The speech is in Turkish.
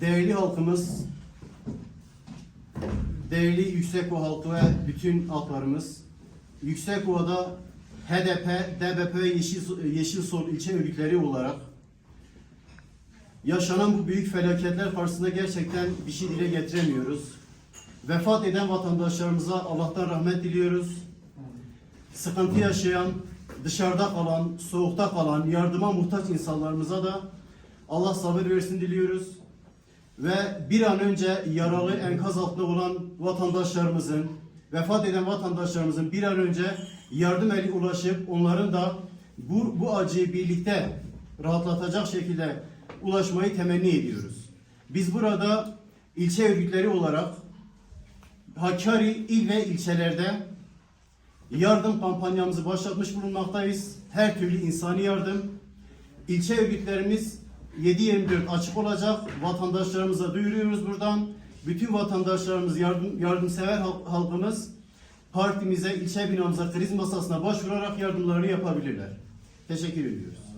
Değerli halkımız, değerli yüksek Yüksekova halkı ve bütün halklarımız, Yüksekova'da HDP, DBP Yeşil, Yeşil Sol ilçe örgütleri olarak yaşanan bu büyük felaketler karşısında gerçekten bir şey dile getiremiyoruz. Vefat eden vatandaşlarımıza Allah'tan rahmet diliyoruz. Sıkıntı yaşayan, dışarıda kalan, soğukta kalan, yardıma muhtaç insanlarımıza da Allah sabır versin diliyoruz. Ve bir an önce yaralı enkaz altında olan vatandaşlarımızın, vefat eden vatandaşlarımızın bir an önce yardım eli ulaşıp onların da bu, bu acıyı birlikte rahatlatacak şekilde ulaşmayı temenni ediyoruz. Biz burada ilçe örgütleri olarak Hakkari il ve ilçelerde yardım kampanyamızı başlatmış bulunmaktayız. Her türlü insani yardım. İlçe örgütlerimiz 7-24 açık olacak. Vatandaşlarımıza duyuruyoruz buradan. Bütün vatandaşlarımız, yardım, yardımsever halk- halkımız partimize, ilçe binamıza, kriz masasına başvurarak yardımlarını yapabilirler. Teşekkür ediyoruz.